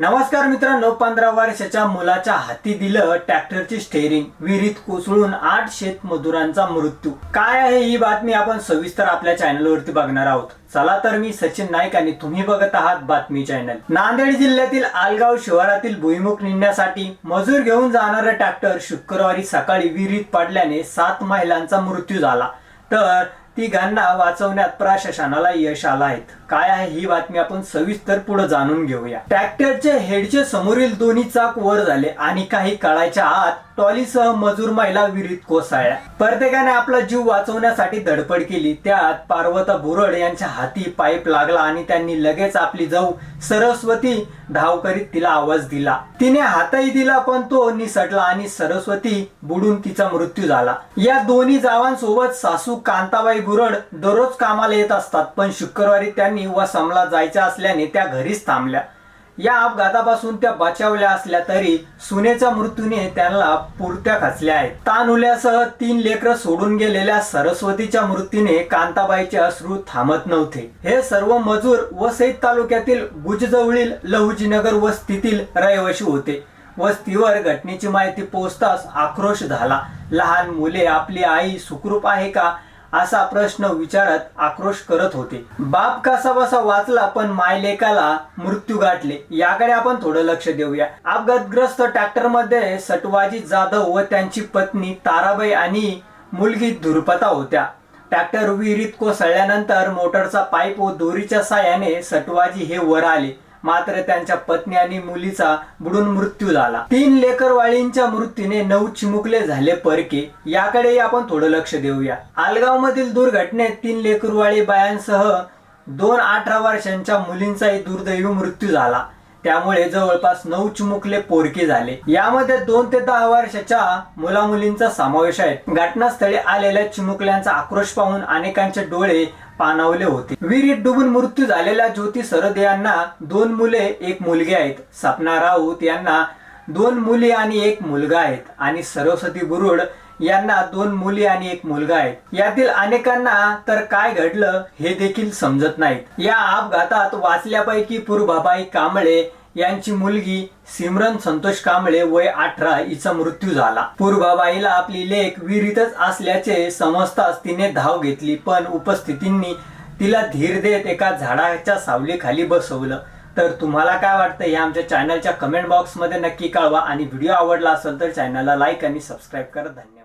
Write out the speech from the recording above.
नमस्कार मित्रांनो पंधरा वर्षाच्या मुलाच्या हाती दिलं ट्रॅक्टरची स्टेअरिंग विहिरीत कोसळून आठ शेतमजुरांचा मृत्यू. काय आहे ही बातमी आपण सविस्तर आपल्या चॅनलवरती बघणार आहोत. चला तर मी सचिन नाईक आणि तुम्ही बघत आहात बातमी चॅनल. नांदेड जिल्ह्यातील आलगाव शहरातील भुईमुख निघण्यासाठी मजूर घेऊन जाणारं ट्रॅक्टर शुक्रवारी सकाळी विहिरीत पडल्याने सात महिलांचा मृत्यू झाला. तर तिघांना वाचवण्यात प्रशासनाला यश आलं आहे. काय आहे ही बातमी आपण सविस्तर पुढे जाणून घेऊया. ट्रॅक्टरच्या हेडचे समोरील दोन्ही चाक वर झाले आणि काही काळाच्या आत टॉलीसह मजूर महिला विहिरीत कोसळल्या. प्रत्येकाने आपला जीव वाचवण्यासाठी धडपड केली. त्यात पार्वता बोरड यांच्या हाती पाईप लागला आणि त्यांनी लगेच आपली जाऊ सरस्वती धाव करीत तिला आवाज दिला. तिने हातही दिला पण तो निसटला आणि सरस्वती बुडून तिचा मृत्यू झाला. या दोन्ही जावांसोबत सासू कांताबाई बुरड दररोज कामाला येत असतात पण शुक्रवारी त्यांनी वसमला जायच्या असल्याने त्या घरीच थांबल्या. या अपघातापासून त्या बचावल्या असल्या तरी सुनेच्या मृत्यूने त्यांना पुरत्या खचल्या आहेत. तानुल्यासह तीन लेकर सोडून गेलेल्या सरस्वतीच्या मृत्यूने कांताबाईचे अश्रू थांबत नव्हते. हे सर्व मजूर वसईत तालुक्यातील गुजजवळील लहुजीनगर वस्तीतील रहिवाशी होते. वस्तीवर घटनेची माहिती पोहोचताच आक्रोश झाला. लहान मुले आपली आई सुखरूप आहे का? असा प्रश्न विचारत आक्रोश करत होते. बाप कसा बसा वाचला पण मायलेकाला मृत्यू गाठले याकडे आपण थोडं लक्ष देऊया. अपघातग्रस्त ट्रॅक्टरमध्ये सटवाजी जाधव व त्यांची पत्नी ताराबाई आणि मुलगी धुरपता होत्या. ट्रॅक्टर विहिरीत कोसळल्यानंतर मोटरचा पाईप व दोरीच्या साह्याने सटवाजी हे वर आले. मात्र त्यांच्या पत्नी आणि मुलीचा बुडून मृत्यू झाला. तीन लेकरवाळींच्या मृत्यूने नऊ चिमुकले झाले परके. याकडेही आपण थोडं लक्ष देऊया. आलगाव मधील दुर्घटनेत तीन लेकरवाळी बायांसह दोन अठरा वर्षांच्या मुलींचाही दुर्दैवी मृत्यू झाला. त्यामुळे जवळपास नऊ चिमुकले पोरके झाले. यामध्ये दोन ते दहा वर्षाच्या मुला मुलींचा समावेश आहे. घटनास्थळी आलेल्या चिमुकल्यांचा आक्रोश पाहून अनेकांचे डोळे पाणावले होते. विहिरीत डुबून मृत्यू झालेल्या ज्योती सरद यांना दोन मुले एक मुलगी आहेत. सपना राऊत यांना दोन मुली आणि एक मुलगा आहेत. आणि सरस्वती बुरुड यांना दोन मुली आणि एक मुलगा आहे. यातील अनेकांना तर काय घडलं हे देखील समजत नाहीत. या अपघातात वाचल्यापैकी पूर्वाबाई कांबळे यांची मुलगी सिमरन संतोष कांबळे वय अठरा हिचा मृत्यू झाला. पूर्वाबाईला आपली लेख विहिरीतच असल्याचे समजताच तिने धाव घेतली पण उपस्थितींनी तिला धीर देत एका झाडाच्या सावलीखाली बसवलं. तर तुम्हाला काय वाटतं? हे आमच्या चॅनलच्या कमेंट बॉक्समध्ये नक्की कळवा. आणि व्हिडिओ आवडला असेल तर चॅनलला लाईक आणि सबस्क्राईब करा. धन्यवाद.